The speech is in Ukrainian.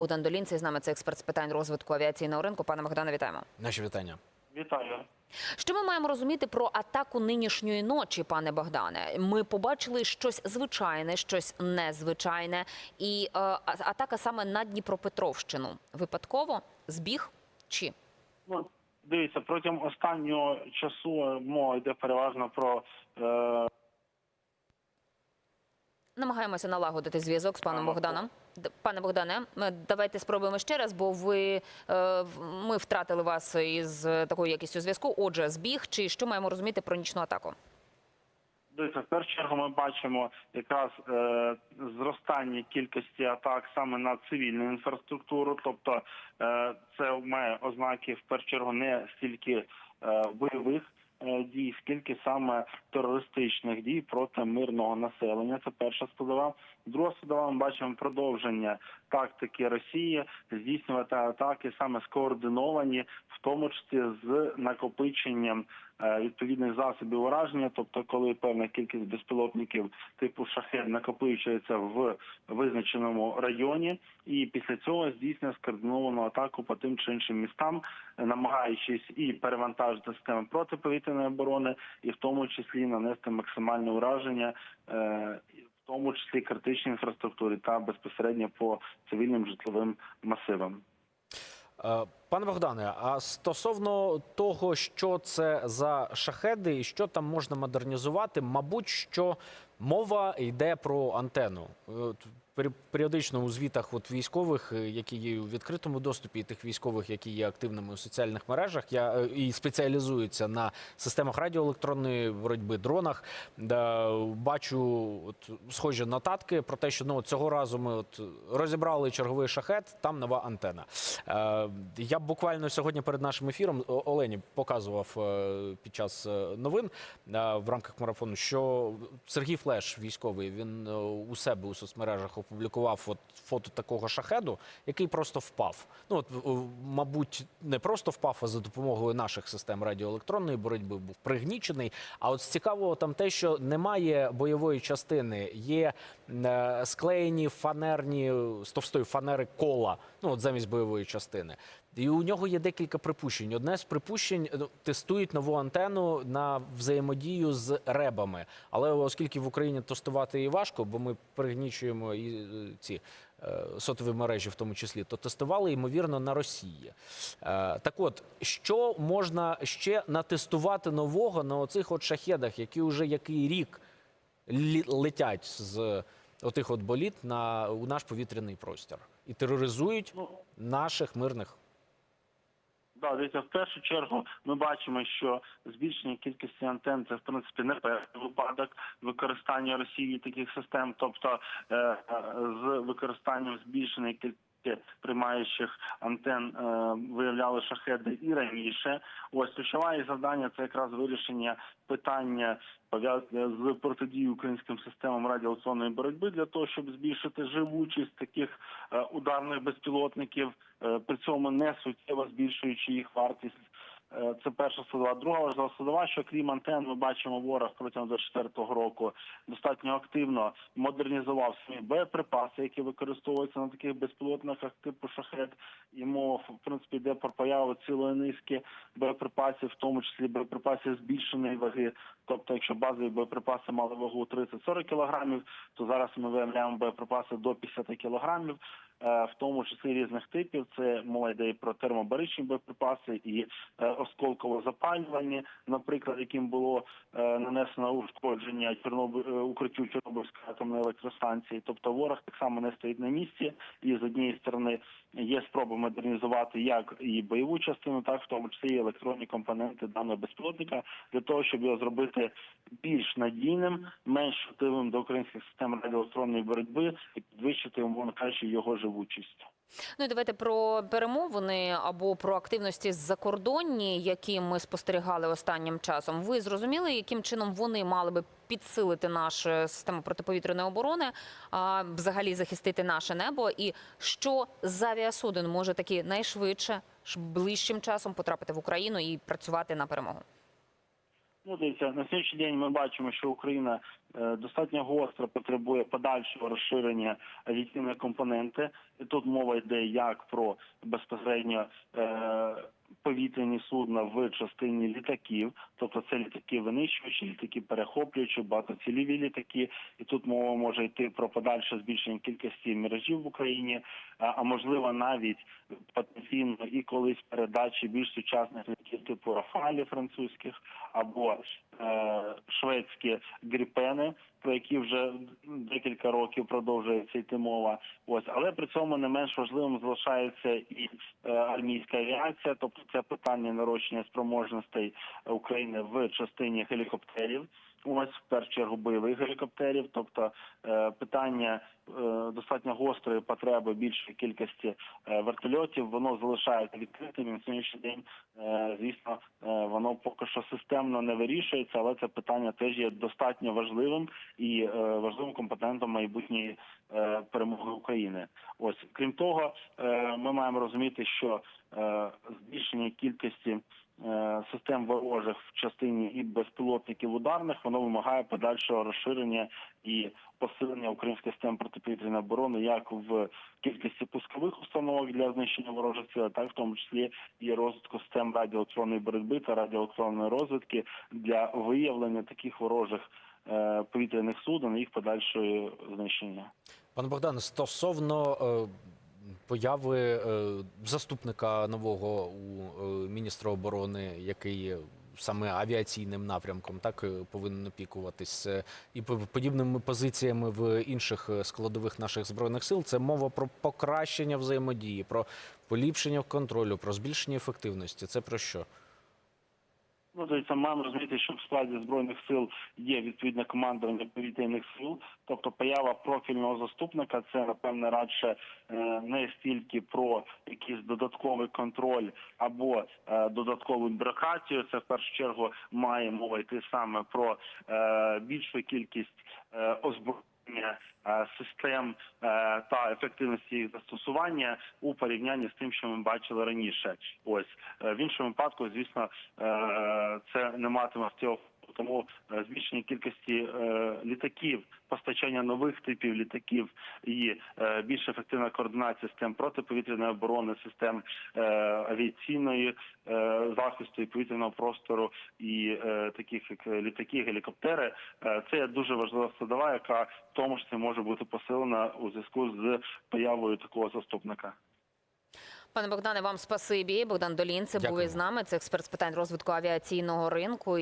Богдан Долінцей з нами це експерт з питань розвитку авіаційного ринку. Пане Богдане, вітаємо. Наші вітання. Вітаю. Що ми маємо розуміти про атаку нинішньої ночі, пане Богдане? Ми побачили щось звичайне, щось незвичайне, і е, атака саме на Дніпропетровщину. Випадково збіг чи Ну, дивіться, протягом останнього часу мова йде переважно про е, намагаємося налагодити зв'язок з паном Богданом? Пане Богдане, давайте спробуємо ще раз, бо ви е, ми втратили вас із е, такою якістю зв'язку. Отже, збіг чи що маємо розуміти про нічну атаку? дивіться, в першу чергу ми бачимо якраз е, зростання кількості атак саме на цивільну інфраструктуру, тобто е, це має ознаки в першу чергу не стільки е, бойових. Е, Дій, скільки саме терористичних дій проти мирного населення. Це перша складова. Друга складова ми бачимо продовження тактики Росії здійснювати атаки саме скоординовані, в тому числі з накопиченням відповідних засобів ураження, тобто коли певна кількість безпілотників типу шахет накопичується в визначеному районі, і після цього здійснює скоординовану атаку по тим чи іншим містам, е, намагаючись і перевантажити системи протиповітряної оборони, і в тому числі нанести максимальне ураження. е, В тому числі критичній інфраструктурі та безпосередньо по цивільним житловим масивам. Е, Пане Богдане, а стосовно того, що це за шахеди і що там можна модернізувати, мабуть, що мова йде про антенну. Періодично у звітах от військових, е, які є у відкритому доступі, і тих військових, які є активними у соціальних мережах, я е, і спеціалізуються на системах радіоелектронної боротьби, дронах. Да, бачу от, схожі нотатки про те, що ну цього разу ми от розібрали черговий шахет, там нова антена. Е, я буквально сьогодні перед нашим ефіром Олені показував е, під час новин в рамках марафону, що Сергій Флеш, військовий, він у себе у соцмережах опублікував от фото такого шахеду, який просто впав. Ну от, мабуть, не просто впав, а за допомогою наших систем радіоелектронної боротьби був пригнічений. А от цікавого там те, що немає бойової частини, є е, склеєні фанерні з товстої фанери кола, ну от замість бойової частини. І у нього є декілька припущень. Одне з припущень ну, тестують нову антенну на взаємодію з ребами. Але оскільки в Україні тестувати її важко, бо ми пригнічуємо і е, ці е, сотові мережі, в тому числі, то тестували ймовірно на Росії. Е, Так от, що можна ще натестувати нового на оцих от шахедах, які вже який рік летять з отих от боліт на у наш повітряний простір і тероризують Ну, наших мирних. Да, дивіться, в першу чергу ми бачимо, що збільшення кількості антен це в принципі не перший випадок використання Росії таких систем, тобто е, е, з використанням збільшеної кількості приймаючих антен е, виявляли шахеди і раніше. Ось ключове їх завдання це якраз вирішення питання з протидією українським системам радіаціонної боротьби для того, щоб збільшити живучість таких е, ударних безпілотників, е, при цьому не суттєво збільшуючи їх вартість. Е, Це перша складова. Друга важлива складова, що крім антен, ми бачимо, ворог протягом 24-го року достатньо активно модернізував свої боєприпаси, які використовуються на таких безпілотниках типу шахет. Мова в принципі йде про появу цілої низки боєприпасів, в тому числі боєприпасів збільшеної ваги. Тобто, якщо базові боєприпаси мали вагу 30-40 кілограмів, то зараз ми виявляємо боєприпаси до 50 кілограмів, е, в тому числі різних типів. Це мова йде і про термобаричні боєприпаси і е, осколково запалювані, наприклад, яким було е, нанесено ушкодження е, укриттю Чорнобильської атомної електростанції. Тобто ворог так само не стоїть на місці, і з однієї сторони є спроба модернізувати як і бойову частину, так в тому числі і електронні компоненти даного безпілотника для того, щоб його зробити більш надійним, менш чутливим до українських систем радіоелектронної боротьби і підвищити, умовно кажучи, його живучість. Ну і давайте про перемовини або про активності закордонні, які ми спостерігали останнім часом. Ви зрозуміли, яким чином вони мали би підсилити нашу систему протиповітряної оборони, а взагалі захистити наше небо, і що з авіасуден може таки найшвидше, ближчим часом потрапити в Україну і працювати на перемогу? Дивіться, на сьогоднішній день ми бачимо, що Україна е, достатньо гостро потребує подальшого розширення авіаційної компоненти. Тут мова йде як про безпосередньо е, повітряні судна в частині літаків, тобто це літаки винищувачі, літаки перехоплюючі, багатоцільові літаки. І тут мова може йти про подальше збільшення кількості мережів в Україні, а, можливо навіть потенційно і колись передачі більш сучасних літаків типу Рафалі французьких або шведські гріпени, про які вже декілька років продовжується йти мова. Ось, але при цьому не менш важливим залишається і е, армійська авіація, тобто це питання нарощення спроможностей України в частині гелікоптерів. Ось в першу чергу бойових гелікоптерів, тобто е, питання е, достатньо гострої потреби більшої кількості е, вертольотів, воно залишається відкритим. І на сьогоднішній день, звісно, воно поки що системно не вирішується, але це питання теж є достатньо важливим і важливим компонентом майбутньої перемоги України. Ось крім того, ми маємо розуміти, що збільшення кількості систем ворожих в частині і безпілотників ударних воно вимагає подальшого розширення і посилення українських систем протиповітряної оборони як в кількості пускових установок для знищення ворожих цілей, так в тому числі і розвитку систем радіоелектронної боротьби та радіоелектронної розвідки для виявлення таких ворожих е, повітряних суден і їх подальшої знищення. Пане Богдане, стосовно е, появи е, заступника нового у е, міністра оборони, який саме авіаційним напрямком, так е, повинен опікуватись, і по- подібними позиціями в інших складових наших збройних сил, це мова про покращення взаємодії, про поліпшення контролю, про збільшення ефективності. Це про що? Ну, дивіться, маємо розуміти, що в складі збройних сил є відповідне командування повітряних сил. Тобто поява профільного заступника це напевне радше е, не стільки про якийсь додатковий контроль або е, додаткову бюрократію. Це в першу чергу має мова йти саме про е, більшу кількість озброєння е, систем е, та ефективності їх застосування у порівнянні з тим, що ми бачили раніше. Ось Е, в іншому випадку, звісно, це не матиме впливу. Тому е, збільшення кількості е, літаків, постачання нових типів літаків і е, більш ефективна координація систем протиповітряної оборони, систем авіаційної захисту і повітряного простору, і таких як літаки, гелікоптери, це є дуже важлива складова, яка в тому числі може бути посилена у зв'язку з появою такого заступника. Пане Богдане, вам спасибі. Богдан Долін це був із нами. Це експерт з питань розвитку авіаційного ринку.